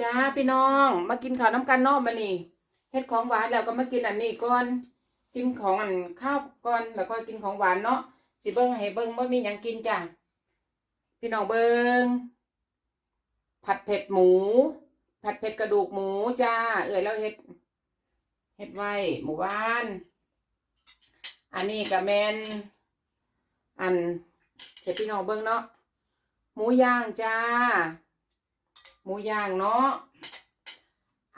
จ้าพี่น้อง มากินข้าวน้ำกันนอกมานี่เฮ็ดของหวานแล้วก็มากินอันนี้ก่อน กินของอันข้าวก่อนแล้วก็กินของหวานเนาะสิเบิ้งให้เบิ้งว่ามีหยังกินจ้ะพี่น้องเบิ้งผัดเผ็ดหมู ผัดเผ็ดกระดูกหมูจ้า เอ่ยแล้วเฮ็ดเฮ็ดไว้หมู่บ้าน อันนี้ก็แมนอันเฮ็ดพี่น้องเบิ้งเนาะหมูย่างจ้า หมูย่างเนาะ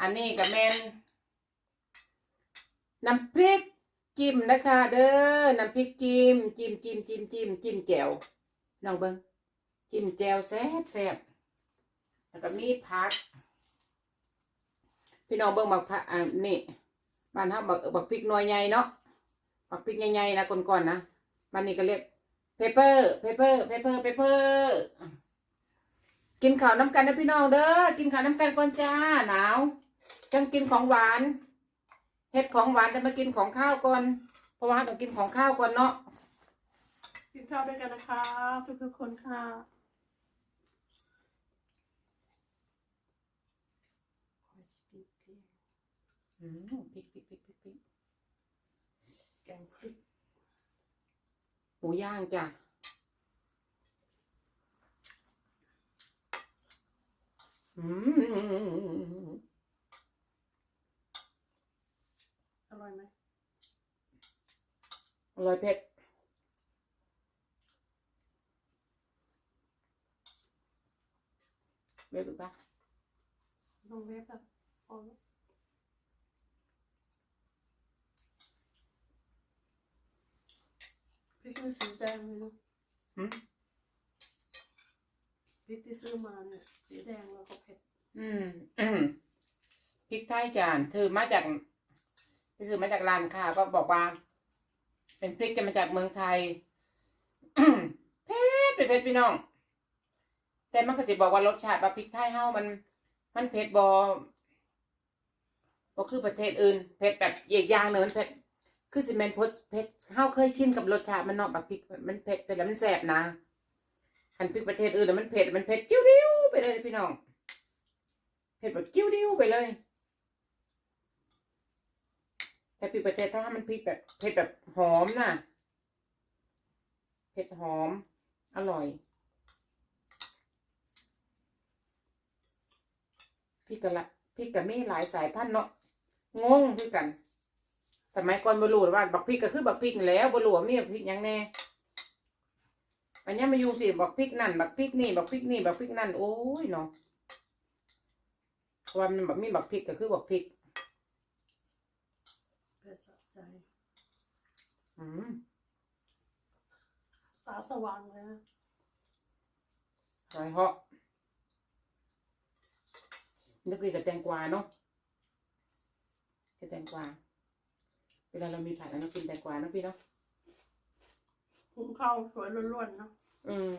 อันนี้ก็แมนน้ำพริกจิ้มนะคะ เด้อ น้ำพริกจิ้มจิ้มจิ้มจิ้มจิ้มจิ้มแจ่วน้องเบิ้งจิ้มแจ่วแซ่บแซ่บแล้วก็มีผัก พี่น้องเบิ้งบักผักอ่านี่บ้านเฮาบักบักพริกหน่วยใหญ่เนาะบักพริกใหญ่ๆนะก่อนๆนะบ้านนี้ก็เรียกเพเปอร์เพเปอร์เพเปอร์เพเปอร์ กินข้าวน้ำกันนะพี่น้องเด้อ กินข้าวน้ำกันก่อนจ้า หนาว จังกินของหวานเฮ็ดของหวานจะมากินของข้าวก่อน เพราะว่าต้องกินของข้าวก่อนเนาะ กินข้าวด้วยกันนะคะทุกทุกๆคนค่ะ อืมพริกพริกพริกพริกพริกแกงพริกหมูย่างจ้ะ อืมอร่อยไหมอร่อยเผ็ดเผ็ดหรือเปล่าลงเว็บแบบพอแล้วพริกมันสีแดงเลยเนาะหืม พริกที่ซื้อมาเนี่ยสีแดงแล้วก็เผ็ดอืมอืมพริกไทยจานถือมาจากไปซื้อมาจากร้านค่ะก็บอกว่า เป็นพริกจะมาจากเมืองไทย เผ็ดเผ็ดเผ็ดพี่น้อง แต่มันก็จะบอกว่ารสชาติว่าพริกไทยเฮามัน มันเผ็ดบอบ่คือประเทศอื่นเผ็ดแบบอีกยางหนึ่งมันเผ็ดคือสิแมนพดเผ็ดเฮาเคยชินกับรสชาติมันเนาะบักพริกมันเผ็ดแต่แล้วมันแสบนะ คันพริกประเทศอื่นน่มันเผ็ดมันเผ็ดจิ้วดิ้วไปเลยพี่น้องเผ็ดแบบจิ้วดิ้วไปเลย แต่พริกประเทศถ้ามันพริกแบบเผ็ดแบบหอมน่ะเผ็ดหอม อร่อยพริกกะละพริกกะมีหลายสายพันธุ์เนาะงงคือกัน สมัยก่อนบรูว่าบักพริกก็คือบักพริกแล้วบรูว่ามีบักพริกยังแน่ อันนี้มาอยู่สิบักพริกนั่นบักพริกนี่บักพริกนี่บักพริกนั่นโอ้ยเนาะเพราะว่ามันแบบมีบักพริกก็คือบักพริกเผ็ดสะใจอืมตาสว่างเลยนะหอยเหาะนึกดีกับแตงกวาเนาะกับแตงกวาเวลาเรามีผักแล้วเรากินแตงกวาเนาะพี่เนาะ หุงข้าวสวยล้วนๆเนาะอืม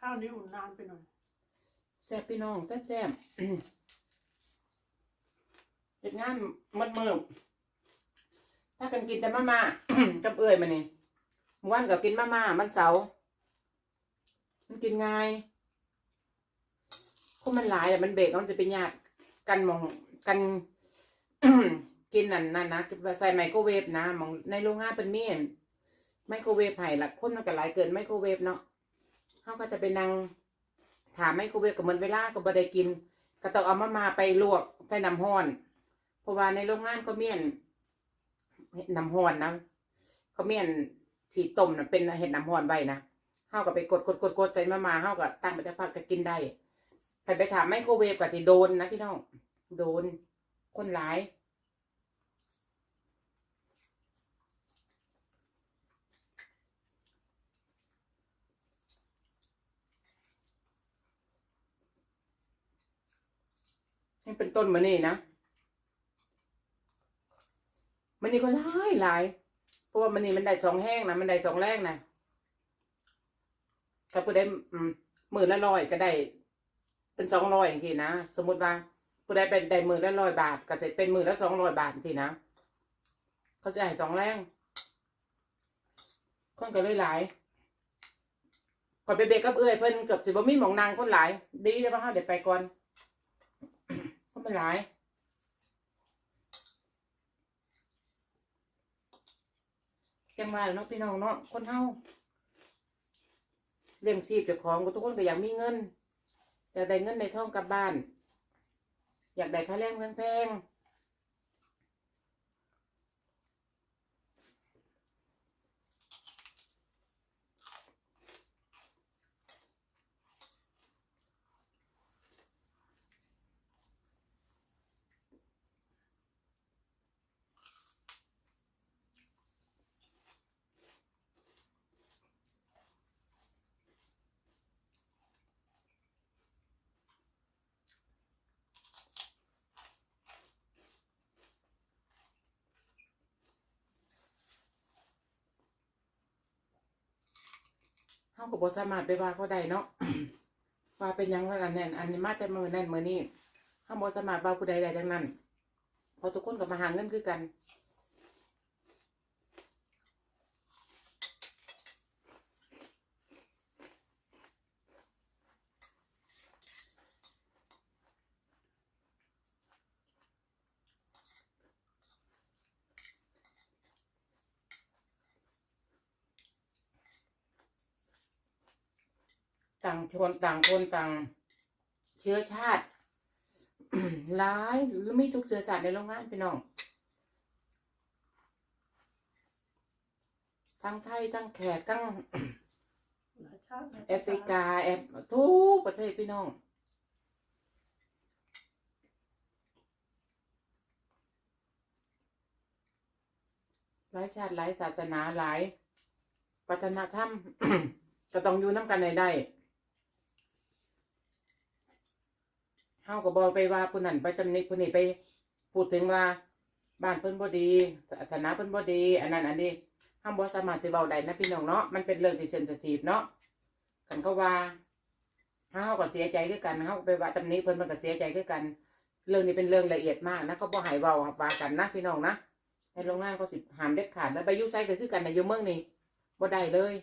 ข้าวนี้อุ่นนานไปหน่อยแซ่บพี่น้องแซ่บแซ่บเด็ดงานมัดมือถ้ากันกินแต่มาม่า กับเอ่ยมานี่เมื่อวันก็กินมาม่ามันเสาร์มันกินง่ายเพราะมันหลายอะมันเบรกแล้วมันจะเป็นยากกันหมองกัน กินนั่นนั่นนะใส่ไมโครเวฟนะมองในโรงงานเป็นเมียนไมโครเวฟไผ่ละคนมันก็หลายเกินไมโครเวฟเนาะเขาก็จะไปนั่งถามไมโครเวฟกับมันเวลาก็บ่ได้กิน ก็ต้องเอามามาไปลวกใส่น้ำห้อนเพราะว่าในโรงงานเขาเมียนเห็ดน้ำห้อนนะเขาเมียนที่ต้มนะเป็นเห็ดน้ำห้อนไว้นะเฮาก็ไปกดกดกดกดใส่มามาเฮาก็ตั้งไปจะพักก็กินได้ใครไปถามไมโครเวฟก็ที่โดนนะพี่น้องโดน คนหลายให้เป็นต้นมานี่นะมันนี่ก็หลายหลายเพราะว่ามันนี่มันได้สองแห้งนะมันได้สองแรงนะถ้าผู้ได้มหมื่นละร้อยก็ได้ เป็นสองร้อยอย่างทีนะสมมติว่า ผู้ได้เป็นได้หมื่นละร้อยบาท ก็จะเป็นหมื่นละสองร้อยบาททีนะ เขาจะให้สองแรงคนก็เลยหลายก่อนไปเบรกกับเอื้อยเพิ่นเกือบสิบ่มีหมองนางคนหลาย ดีเลยว่าเฮาเดี๋ยวไปก่อนคนมันหลายจังว่าแล้วเนาะพี่น้องเนาะคนเฮาเลี้ยงชีพเจ้าของก็ทุกคนก็อยากมีเงินอยากได้เงินในท้องกลับบ้าน อยากได้ค่าแรงแพงๆ เฮาก็บ่สามารถไปว่าเขาได้เนาะว่าเป็นยังว่าอันนั้นอันนี้มาแต่มือนั่นมือนี่เฮาบ่สามารถว่าผู้ใดได้ทั้งนั้นเพราะทุกคนก็มาหาเงินคือกัน ต่างชนต่างคนต่าง เชื้อชาติหลายหรือมีทุกเชื้อชาติในโรงงานพี่น้องทั้งไทยทั้งแขกทั้งหลายชาติหลายแอฟริกาแอฟทุกประเทศพี่น้องหลายชาติหลายศาสนาหลายวัฒนธรรมก็ต้องอยู่น้ำกันในได้เฮาก็บอกไปว่าผู้นั้นไปตำหนิผู้นี้ไปพูดถึงว่าบ้านเพิ่นบ่ดีศาสนาเพิ่นบ่ดี อันนั้นอันนี้เฮามบ่สามารถจะเว้าได้นะพี่น้องเนาะมันเป็นเรื่องที่เซนซิทีฟเนาะกันก็ว่าเฮาก็เสียใจคือกันเฮาไปว่าตำหนิเพิ่นมันก็เสียใจคือกัน เรื่องนี้เป็นเรื่องละเอียดมากนะเขาบ่ให้เว้าว่ากันนะพี่น้องนะในโรงงานเขาสิหามเด็ดขาดแล้วไปยู่ไสก็คือกันในยู่เมืองนี่บ่ได้เลย